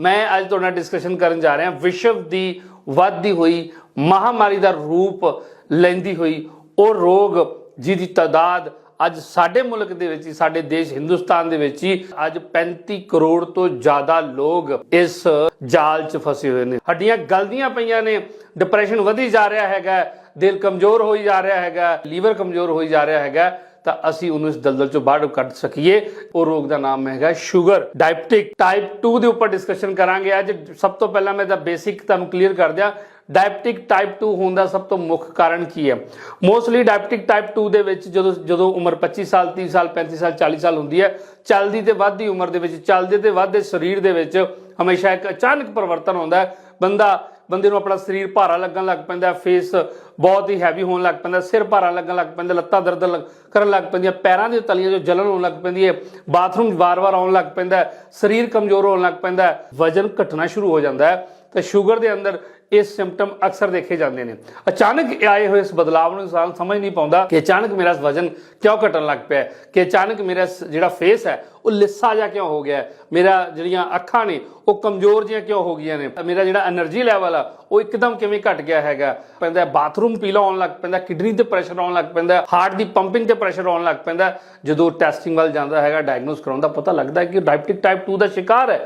ਮੈਂ ਅੱਜ ਤੁਹਾਡੇ ਨਾਲ ਡਿਸਕਸ਼ਨ ਕਰਨ ਜਾ ਰਿਹਾ, ਵਿਸ਼ਵ ਦੀ ਵੱਧਦੀ ਹੋਈ ਮਹਾਮਾਰੀ ਦਾ ਰੂਪ ਲੈਂਦੀ ਹੋਈ ਉਹ ਰੋਗ ਜਿਹਦੀ ਤਾਦਾਦ ਅੱਜ ਸਾਡੇ ਮੁਲਕ ਦੇ ਵਿੱਚ ਹੀ, ਸਾਡੇ ਦੇਸ਼ ਹਿੰਦੁਸਤਾਨ ਦੇ ਵਿੱਚ ਹੀ ਅੱਜ 35 ਕਰੋੜ ਤੋਂ ਜ਼ਿਆਦਾ ਲੋਕ ਇਸ ਜਾਲ 'ਚ ਫਸੇ ਹੋਏ ਨੇ। ਹੱਡੀਆਂ ਗਲਦੀਆਂ ਪਈਆਂ ਨੇ ਡਿਪਰੈਸ਼ਨ ਵਧੀ ਜਾ ਰਿਹਾ ਹੈਗਾ, ਦਿਲ ਕਮਜ਼ੋਰ ਹੋਈ ਜਾ ਰਿਹਾ ਹੈਗਾ, ਲੀਵਰ ਕਮਜ਼ੋਰ ਹੋਈ ਜਾ ਰਿਹਾ ਹੈਗਾ। ਤਾਂ ਅਸੀਂ ਉਹਨੂੰ ਇਸ ਦਲਦਲ ਚੋਂ ਬਾਹਰ ਕੱਢ ਸਕੀਏ। ਉਹ ਰੋਗ ਦਾ ਨਾਮ ਹੈਗਾ ਸ਼ੂਗਰ। ਡਾਇਬਟਿਕ ਟਾਈਪ 2 ਦੇ ਉੱਪਰ ਡਿਸਕਸ਼ਨ ਕਰਾਂਗੇ ਅੱਜ। ਸਭ ਤੋਂ ਪਹਿਲਾਂ ਮੈਂ ਦਾ ਬੇਸਿਕ ਤੁਹਾਨੂੰ ਕਲੀਅਰ ਕਰ ਦਿਆਂ। ਡਾਇਬਟਿਕ ਟਾਈਪ 2 ਹੋਣ ਦਾ ਸਭ ਤੋਂ ਮੁੱਖ ਕਾਰਨ ਕੀ ਹੈ? ਮੋਸਟਲੀ ਡਾਇਬਟਿਕ ਟਾਈਪ 2 ਦੇ ਵਿੱਚ ਜਦੋਂ ਜਦੋਂ ਉਮਰ 25 ਸਾਲ 30 ਸਾਲ 35 ਸਾਲ 40 ਸਾਲ ਹੁੰਦੀ ਹੈ, ਚੱਲਦੀ ਤੇ ਵੱਧਦੀ ਉਮਰ ਦੇ ਵਿੱਚ, ਚੱਲਦੇ ਤੇ ਵੱਧਦੇ ਸਰੀਰ ਦੇ ਵਿੱਚ ਹਮੇਸ਼ਾ ਇੱਕ ਅਚਾਨਕ ਪਰਿਵਰਤਨ ਹੁੰਦਾ ਹੈ। ਬੰਦਾ ਬੰਦੇ ਨੂੰ ਆਪਣਾ ਸਰੀਰ ਭਾਰਾ ਲੱਗਣ ਲੱਗ ਪੈਂਦਾ ਫੇਸ ਬਹੁਤ ਹੀ ਹੈਵੀ ਹੋਣ ਲੱਗ ਪੈਂਦਾ, ਸਿਰ ਭਾਰਾ ਲੱਗਣ ਲੱਗ ਪੈਂਦਾ, ਲੱਤਾਂ ਦਰਦ ਲੱਗ- ਕਰਨ ਲੱਗ ਪੈਂਦੀਆਂ, ਪੈਰਾਂ ਦੀਆਂ ਤਲੀਆਂ ਜੋ ਜਲਨ ਹੋਣ ਲੱਗ ਪੈਂਦੀ ਹੈ ਬਾਥਰੂਮ ਵਾਰ-ਵਾਰ ਆਉਣ ਲੱਗ ਪੈਂਦਾ, ਸਰੀਰ ਕਮਜ਼ੋਰ ਹੋਣ ਲੱਗ ਪੈਂਦਾ, ਵਜਨ ਘਟਣਾ ਸ਼ੁਰੂ ਹੋ ਜਾਂਦਾ ਹੈ। ਤਾਂ ਸ਼ੂਗਰ ਦੇ ਅੰਦਰ ਇਹ ਸਿੰਪਟਮ ਅਕਸਰ ਦੇਖੇ ਜਾਂਦੇ ਨੇ। ਅਚਾਨਕ ਆਏ ਹੋਏ ਇਸ ਬਦਲਾਵ ਨੂੰ ਇਨਸਾਨ ਸਮਝ ਨਹੀਂ ਪਾਉਂਦਾ ਕਿ ਅਚਾਨਕ ਮੇਰਾ ਵਜ਼ਨ ਕਿਉਂ ਘਟਣ ਲੱਗ ਪਿਆ ਕਿ ਅਚਾਨਕ ਮੇਰਾ ਜਿਹੜਾ ਫੇਸ ਹੈ, ਉਹ ਲਿੱਸਾ ਜਿਹਾ ਕਿਉਂ ਹੋ ਗਿਆ ਮੇਰਾ ਜਿਹੜੀਆਂ ਅੱਖਾਂ ਨੇ, ਉਹ ਕਮਜ਼ੋਰ ਜਿਹਾ ਕਿਉਂ ਹੋ ਗਈਆਂ ਨੇ? ਮੇਰਾ ਜਿਹੜਾ એનર્ਜੀ ਲੈਵਲ ਆ, ਉਹ ਇੱਕਦਮ ਕਿਵੇਂ ਘਟ ਗਿਆ ਹੈਗਾ? ਪੈਂਦਾ ਬਾਥਰੂਮ ਪੀਲਾ ਆਉਣ ਲੱਗ ਪੈਂਦਾ ਕਿਡਨੀ ਤੇ ਪ੍ਰੈਸ਼ਰ ਆਉਣ ਲੱਗ ਪੈਂਦਾ ਹਾਰਟ ਦੀ ਪੰਪਿੰਗ ਤੇ ਪ੍ਰੈਸ਼ਰ ਆਉਣ ਲੱਗ ਪੈਂਦਾ ਜਦੋਂ ਟੈਸਟਿੰਗ ਵੱਲ ਜਾਂਦਾ ਹੈਗਾ ਡਾਇਗਨੋਸ ਕਰਾਉਂਦਾ, ਪਤਾ ਲੱਗਦਾ ਕਿ ਡਾਇਬਟਿਕ ਟਾਈਪ 2 ਦਾ ਸ਼ਿਕਾਰ ਹੈ।